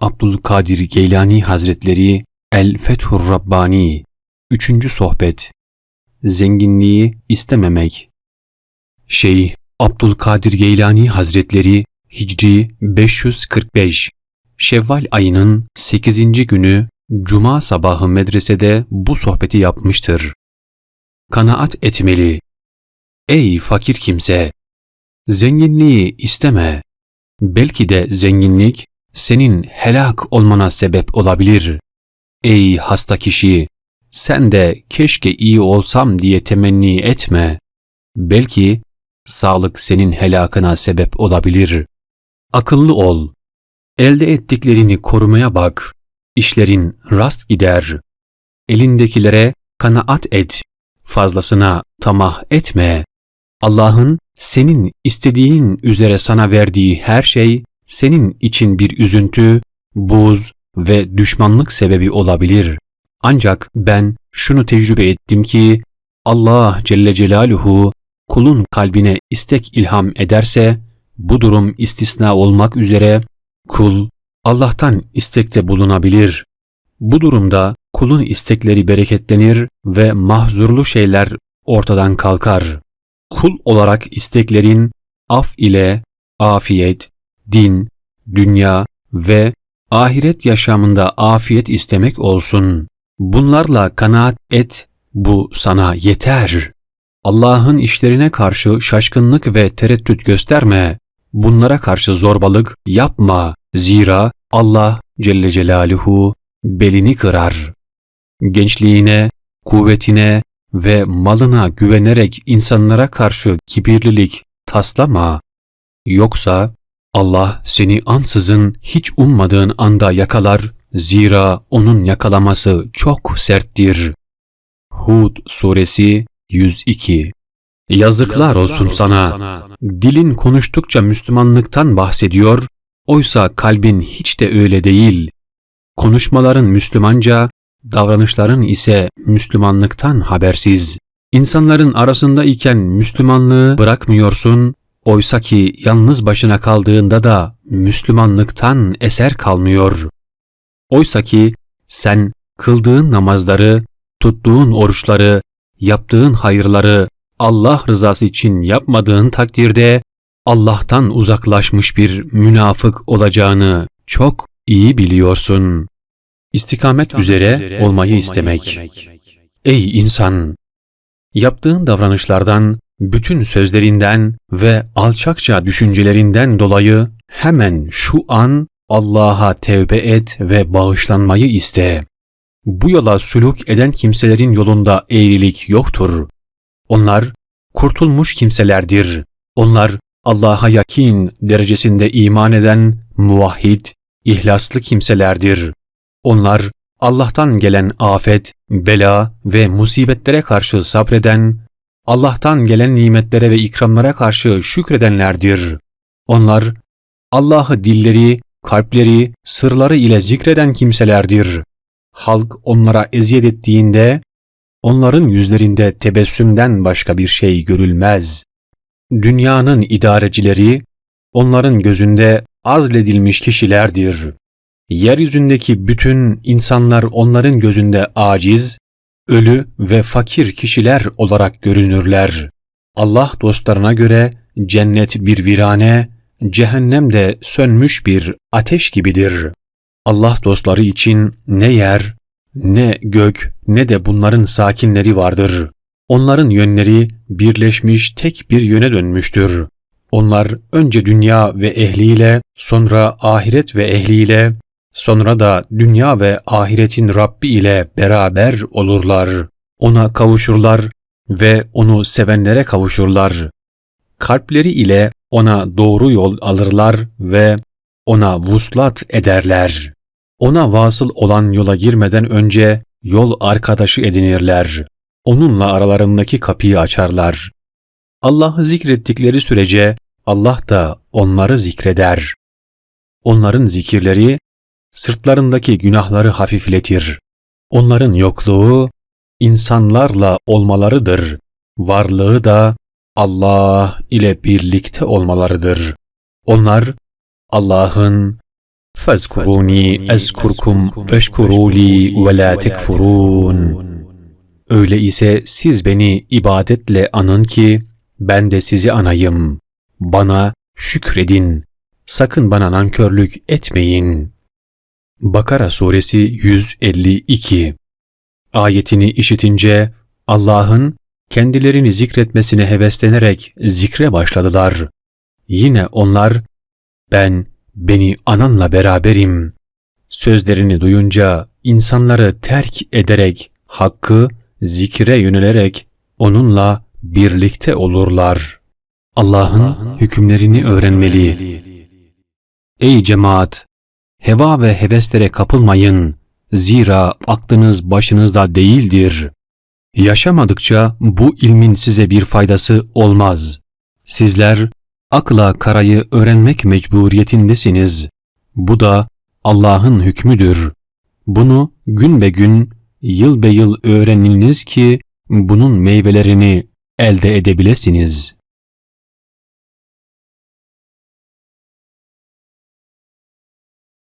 Abdülkadir Geylani Hazretleri El Fethur Rabbani 3. Sohbet Zenginliği istememek Şeyh Abdülkadir Geylani Hazretleri Hicri 545 Şevval ayının 8. günü Cuma sabahı medresede bu sohbeti yapmıştır. Kanaat etmeli. Ey fakir kimse! Zenginliği isteme. Belki de zenginlik senin helak olmana sebep olabilir. Ey hasta kişi! Sen de keşke iyi olsam diye temenni etme. Belki sağlık senin helakına sebep olabilir. Akıllı ol. Elde ettiklerini korumaya bak. İşlerin rast gider. Elindekilere kanaat et. Fazlasına tamah etme. Allah'ın senin istediğin üzere sana verdiği her şey senin için bir üzüntü, buz ve düşmanlık sebebi olabilir. Ancak ben şunu tecrübe ettim ki Allah Celle Celaluhu kulun kalbine istek ilham ederse bu durum istisna olmak üzere kul Allah'tan istekte bulunabilir. Bu durumda kulun istekleri bereketlenir ve mahzurlu şeyler ortadan kalkar. Kul olarak isteklerin af ile afiyet, din, dünya ve ahiret yaşamında afiyet istemek olsun. Bunlarla kanaat et, bu sana yeter. Allah'ın işlerine karşı şaşkınlık ve tereddüt gösterme. Bunlara karşı zorbalık yapma. Zira Allah Celle Celaluhu belini kırar. Gençliğine, kuvvetine ve malına güvenerek insanlara karşı kibirlilik taslama. Yoksa Allah seni ansızın hiç ummadığın anda yakalar, zira onun yakalaması çok serttir. Hud Suresi 102 Yazıklar olsun sana. Dilin konuştukça Müslümanlıktan bahsediyor, oysa kalbin hiç de öyle değil. Konuşmaların Müslümanca, davranışların ise Müslümanlıktan habersiz. İnsanların arasında iken Müslümanlığı bırakmıyorsun, oysa ki yalnız başına kaldığında da Müslümanlıktan eser kalmıyor. Oysa ki sen kıldığın namazları, tuttuğun oruçları, yaptığın hayırları Allah rızası için yapmadığın takdirde Allah'tan uzaklaşmış bir münafık olacağını çok iyi biliyorsun. İstikamet, üzere, olmayı, istemek. Ey insan! Yaptığın davranışlardan, bütün sözlerinden ve alçakça düşüncelerinden dolayı hemen şu an Allah'a tevbe et ve bağışlanmayı iste. Bu yola sülük eden kimselerin yolunda eğrilik yoktur. Onlar kurtulmuş kimselerdir. Onlar Allah'a yakin derecesinde iman eden muvahhid, ihlaslı kimselerdir. Onlar Allah'tan gelen afet, bela ve musibetlere karşı sabreden, Allah'tan gelen nimetlere ve ikramlara karşı şükredenlerdir. Onlar Allah'ı dilleri, kalpleri, sırları ile zikreden kimselerdir. Halk onlara eziyet ettiğinde onların yüzlerinde tebessümden başka bir şey görülmez. Dünyanın idarecileri onların gözünde azledilmiş kişilerdir. Yeryüzündeki bütün insanlar onların gözünde aciz, ölü ve fakir kişiler olarak görünürler. Allah dostlarına göre cennet bir virane, cehennem de sönmüş bir ateş gibidir. Allah dostları için ne yer, ne gök, ne de bunların sakinleri vardır. Onların yönleri birleşmiş tek bir yöne dönmüştür. Onlar önce dünya ve ehliyle, sonra ahiret ve ehliyle, sonra da dünya ve ahiretin Rabbi ile beraber olurlar. Ona kavuşurlar ve onu sevenlere kavuşurlar. Kalpleri ile ona doğru yol alırlar ve ona vuslat ederler. Ona vasıl olan yola girmeden önce yol arkadaşı edinirler. Onunla aralarındaki kapıyı açarlar. Allah'ı zikrettikleri sürece Allah da onları zikreder. Onların zikirleri sırtlarındaki günahları hafifletir. Onların yokluğu insanlarla olmalarıdır. Varlığı da Allah ile birlikte olmalarıdır. Onlar Allah'ın فَذْكُرُونِي اَذْكُرْكُمْ وَاشْكُرُوا لِي وَلَا تَكْفُرُونَ Öyleyse siz beni ibadetle anın ki ben de sizi anayım. Bana şükredin. Sakın bana nankörlük etmeyin. Bakara suresi 152 Ayetini işitince Allah'ın kendilerini zikretmesine heveslenerek zikre başladılar. Yine onlar ben beni ananla beraberim. Sözlerini duyunca insanları terk ederek hakkı zikre yönelerek onunla birlikte olurlar. Allah'ın hükümlerini öğrenmeli. Ey cemaat! Heva ve heveslere kapılmayın. Zira aklınız başınızda değildir. Yaşamadıkça bu ilmin size bir faydası olmaz. Sizler akla karayı öğrenmek mecburiyetindesiniz. Bu da Allah'ın hükmüdür. Bunu gün be gün, yıl be yıl öğreniniz ki bunun meyvelerini elde edebilesiniz.